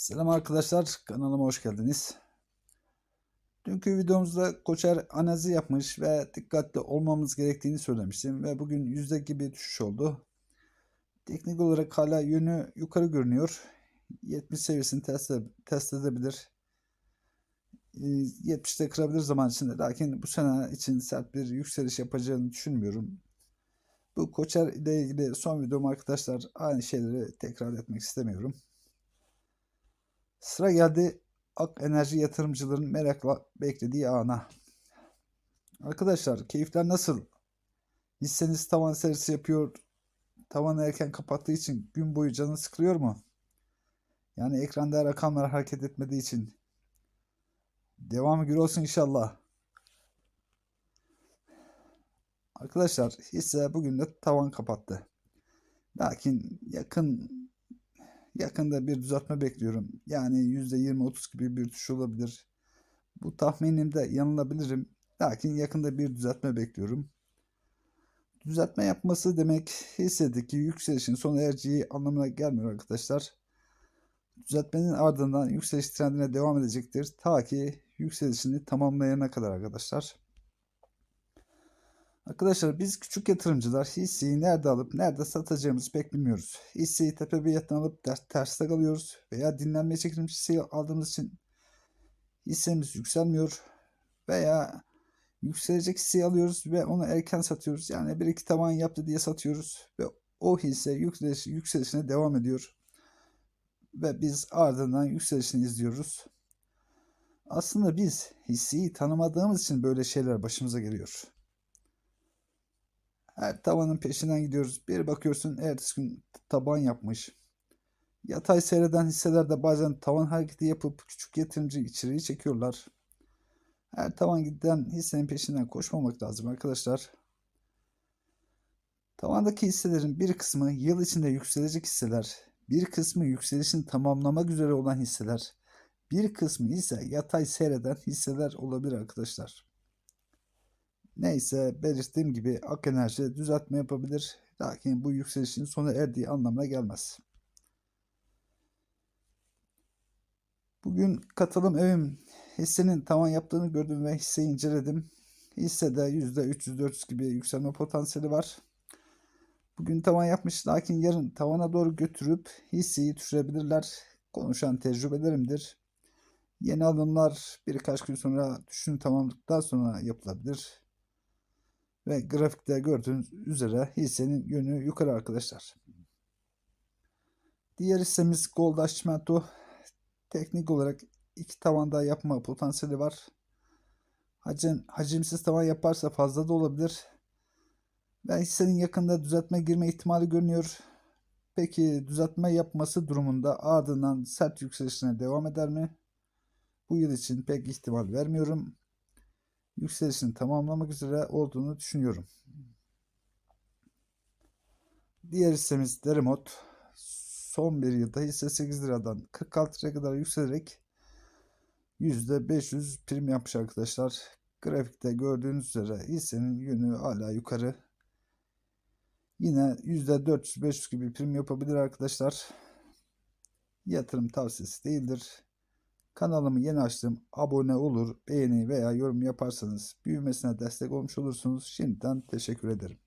Selam arkadaşlar, kanalıma hoş geldiniz. Dünkü videomuzda Koçer analizi yapmış ve dikkatli olmamız gerektiğini söylemiştim ve bugün yüzde gibi düşüş oldu. Teknik olarak hala yönü yukarı görünüyor. 70 seviyesini test, test edebilir. Ee, 70'te kırabilir zaman içinde. Lakin bu sene için sert bir yükseliş yapacağını düşünmüyorum. Bu Koçer ile ilgili son videom arkadaşlar. Aynı şeyleri tekrar etmek istemiyorum. Sıra geldi Ak Enerji yatırımcıların merakla beklediği ana. Arkadaşlar keyifler nasıl? Hisseniz tavan serisi yapıyor. Tavanı erken kapattığı için gün boyu canı sıkılıyor mu? Yani ekranda rakamlar hareket etmediği için. Devamı gür olsun inşallah. Arkadaşlar hisse bugün de tavan kapattı. Lakin yakın yakında bir düzeltme bekliyorum. Yani %20-30 gibi bir düşüş olabilir. Bu tahminimde yanılabilirim. Lakin yakında bir düzeltme bekliyorum. Düzeltme yapması demek hissedeki yükselişin sona ereceği anlamına gelmiyor arkadaşlar. Düzeltmenin ardından yükseliş trendine devam edecektir. Ta ki yükselişini tamamlayana kadar arkadaşlar. Arkadaşlar biz küçük yatırımcılar hisseyi nerede alıp nerede satacağımızı pek bilmiyoruz. Hisseyi tepe bir alıp ters, terste kalıyoruz veya dinlenmeye çekilmiş hisseyi aldığımız için hissemiz yükselmiyor veya yükselecek hisseyi alıyoruz ve onu erken satıyoruz. Yani bir iki tavan yaptı diye satıyoruz ve o hisse yükseliş, yükselişine devam ediyor. Ve biz ardından yükselişini izliyoruz. Aslında biz hisseyi tanımadığımız için böyle şeyler başımıza geliyor. Her tavanın peşinden gidiyoruz. Bir bakıyorsun ertesi gün taban yapmış. Yatay seyreden hisselerde bazen tavan hareketi yapıp küçük yatırımcı içeriği çekiyorlar. Her tavan giden hissenin peşinden koşmamak lazım arkadaşlar. Tavandaki hisselerin bir kısmı yıl içinde yükselecek hisseler, bir kısmı yükselişini tamamlamak üzere olan hisseler, bir kısmı ise yatay seyreden hisseler olabilir arkadaşlar. Neyse belirttiğim gibi Ak Enerji düzeltme yapabilir. Lakin bu yükselişin sona erdiği anlamına gelmez. Bugün katılım evim hissenin tavan yaptığını gördüm ve hisseyi inceledim. Hissede %300-400 gibi yükselme potansiyeli var. Bugün tavan yapmış lakin yarın tavana doğru götürüp hisseyi düşürebilirler. Konuşan tecrübelerimdir. Yeni alımlar birkaç gün sonra düşün tamamladıktan sonra yapılabilir. Ve grafikte gördüğünüz üzere hissenin yönü yukarı arkadaşlar. Diğer hissemiz Goldaş Çimento. Teknik olarak iki tavanda yapma potansiyeli var. Hacim, hacimsiz tavan yaparsa fazla da olabilir. Ve hissenin yakında düzeltme girme ihtimali görünüyor. Peki düzeltme yapması durumunda ardından sert yükselişine devam eder mi? Bu yıl için pek ihtimal vermiyorum yükselişini tamamlamak üzere olduğunu düşünüyorum. Diğer hissemiz Derimot. Son bir yılda hisse 8 liradan 46 liraya kadar yükselerek %500 prim yapmış arkadaşlar. Grafikte gördüğünüz üzere hissenin yönü hala yukarı. Yine %400-500 gibi prim yapabilir arkadaşlar. Yatırım tavsiyesi değildir. Kanalımı yeni açtım. Abone olur, beğeni veya yorum yaparsanız büyümesine destek olmuş olursunuz. Şimdiden teşekkür ederim.